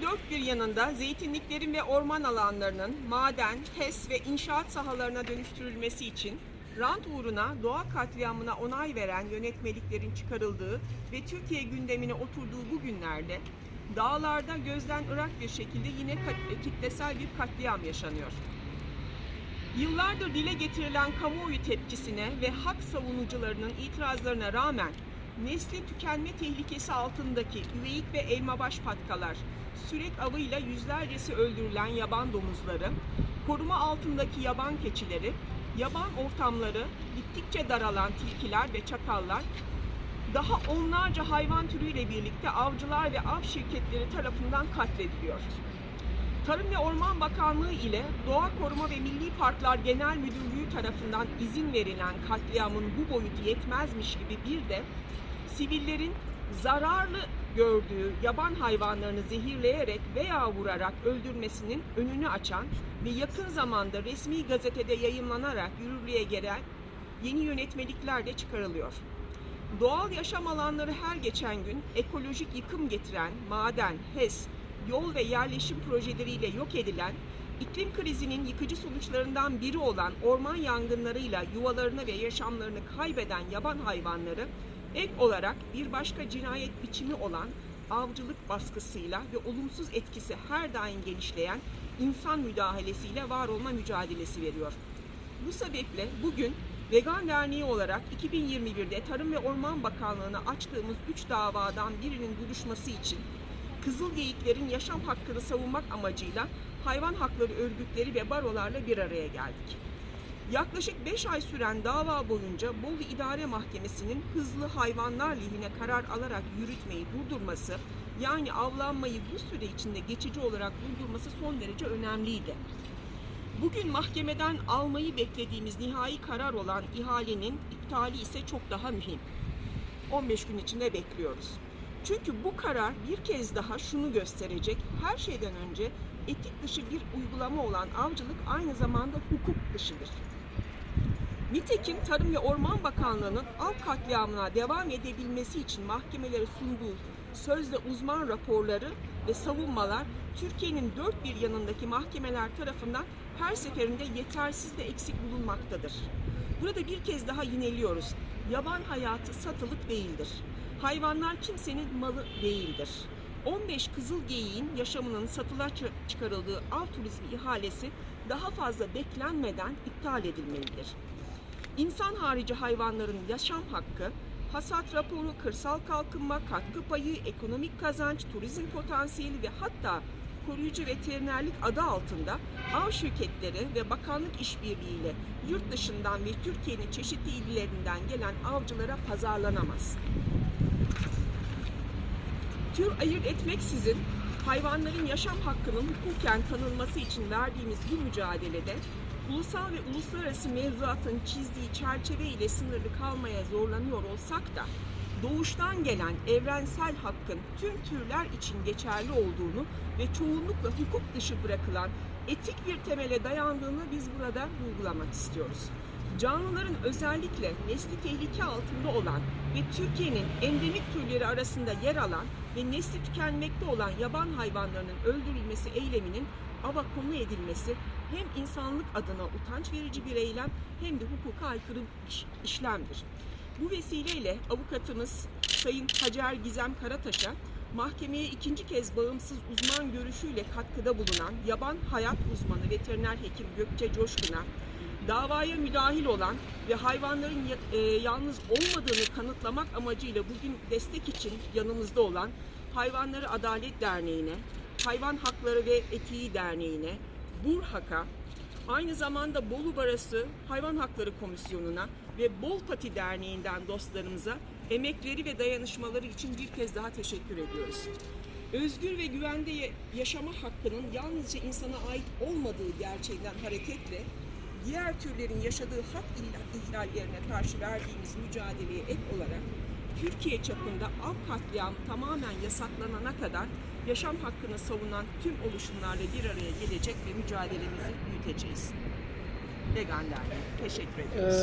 Dört bir yanında zeytinliklerin ve orman alanlarının maden, HES ve inşaat sahalarına dönüştürülmesi için rant uğruna doğa katliamına onay veren yönetmeliklerin çıkarıldığı ve Türkiye gündemine oturduğu bu günlerde dağlarda gözden ırak bir şekilde yine kitlesel bir katliam yaşanıyor. Yıllardır dile getirilen kamuoyu tepkisine ve hak savunucularının itirazlarına rağmen nesli tükenme tehlikesi altındaki üveyik ve elmabaş patkalar, sürek avıyla yüzlercesi öldürülen yaban domuzları, koruma altındaki yaban keçileri, yaban ortamları, gittikçe daralan tilkiler ve çakallar, daha onlarca hayvan türüyle birlikte avcılar ve av şirketleri tarafından katlediliyor. Tarım ve Orman Bakanlığı ile Doğa Koruma ve Milli Parklar Genel Müdürlüğü tarafından izin verilen katliamın bu boyutu yetmezmiş gibi bir de sivillerin zararlı gördüğü yaban hayvanlarını zehirleyerek veya vurarak öldürmesinin önünü açan ve yakın zamanda resmi gazetede yayımlanarak yürürlüğe gelen yeni yönetmelikler de çıkarılıyor. Doğal yaşam alanları her geçen gün ekolojik yıkım getiren maden, HES, yol ve yerleşim projeleriyle yok edilen, iklim krizinin yıkıcı sonuçlarından biri olan orman yangınlarıyla yuvalarını ve yaşamlarını kaybeden yaban hayvanları ek olarak bir başka cinayet biçimi olan avcılık baskısıyla ve olumsuz etkisi her daim genişleyen insan müdahalesiyle var olma mücadelesi veriyor. Bu sebeple bugün Vegan Derneği olarak 2021'de Tarım ve Orman Bakanlığı'na açtığımız 3 davadan birinin duruşması için Kızıl Geyiklerin yaşam hakkını savunmak amacıyla hayvan hakları örgütleri ve barolarla bir araya geldik. Yaklaşık 5 ay süren dava boyunca Bolu İdare Mahkemesi'nin hızlı hayvanlar lehine karar alarak yürütmeyi durdurması, yani avlanmayı bu süre içinde geçici olarak durdurması son derece önemliydi. Bugün mahkemeden almayı beklediğimiz nihai karar olan ihalenin iptali ise çok daha mühim. 15 gün içinde bekliyoruz. Çünkü bu karar bir kez daha şunu gösterecek. Her şeyden önce etik dışı bir uygulama olan avcılık aynı zamanda hukuk dışıdır. Nitekim Tarım ve Orman Bakanlığı'nın av katliamına devam edebilmesi için mahkemelere sunduğu sözde uzman raporları ve savunmalar Türkiye'nin dört bir yanındaki mahkemeler tarafından her seferinde yetersiz ve eksik bulunmaktadır. Burada bir kez daha yineliyoruz. Yaban hayatı satılık değildir. Hayvanlar kimsenin malı değildir. 15 kızıl geyiğin yaşamının satıla çı- çıkarıldığı av turizmi ihalesi daha fazla beklenmeden iptal edilmelidir. İnsan harici hayvanların yaşam hakkı, hasat raporu, kırsal kalkınma, katkı payı, ekonomik kazanç, turizm potansiyeli ve hatta koruyucu veterinerlik adı altında av şirketleri ve bakanlık işbirliğiyle yurt dışından ve Türkiye'nin çeşitli illerinden gelen avcılara pazarlanamaz. Tür ayırt etmeksizin hayvanların yaşam hakkının hukuken tanınması için verdiğimiz bu mücadelede ulusal ve uluslararası mevzuatın çizdiği çerçeve ile sınırlı kalmaya zorlanıyor olsak da doğuştan gelen evrensel hakkın tüm türler için geçerli olduğunu ve çoğunlukla hukuk dışı bırakılan etik bir temele dayandığını biz burada vurgulamak istiyoruz. Canlıların özellikle nesli tehlike altında olan ve Türkiye'nin endemik türleri arasında yer alan ve nesli tükenmekte olan yaban hayvanlarının öldürülmesi eyleminin ava konu edilmesi hem insanlık adına utanç verici bir eylem hem de hukuka aykırı iş- işlemdir. Bu vesileyle avukatımız Sayın Hacer Gizem Karataş'a mahkemeye ikinci kez bağımsız uzman görüşüyle katkıda bulunan yaban hayat uzmanı veteriner hekim Gökçe Coşkun'a davaya müdahil olan ve hayvanların e, yalnız olmadığını kanıtlamak amacıyla bugün destek için yanımızda olan Hayvanları Adalet Derneği'ne, Hayvan Hakları ve Etiği Derneği'ne, Burhak'a, aynı zamanda Bolu Barası Hayvan Hakları Komisyonu'na ve Bol Pati Derneği'nden dostlarımıza emekleri ve dayanışmaları için bir kez daha teşekkür ediyoruz. Özgür ve güvende ya- yaşama hakkının yalnızca insana ait olmadığı gerçeğinden hareketle diğer türlerin yaşadığı hak ihlallerine karşı verdiğimiz mücadeleye ek olarak Türkiye çapında av katliamı tamamen yasaklanana kadar yaşam hakkını savunan tüm oluşumlarla bir araya gelecek ve mücadelemizi büyüteceğiz. Vegan. Teşekkür ediyoruz.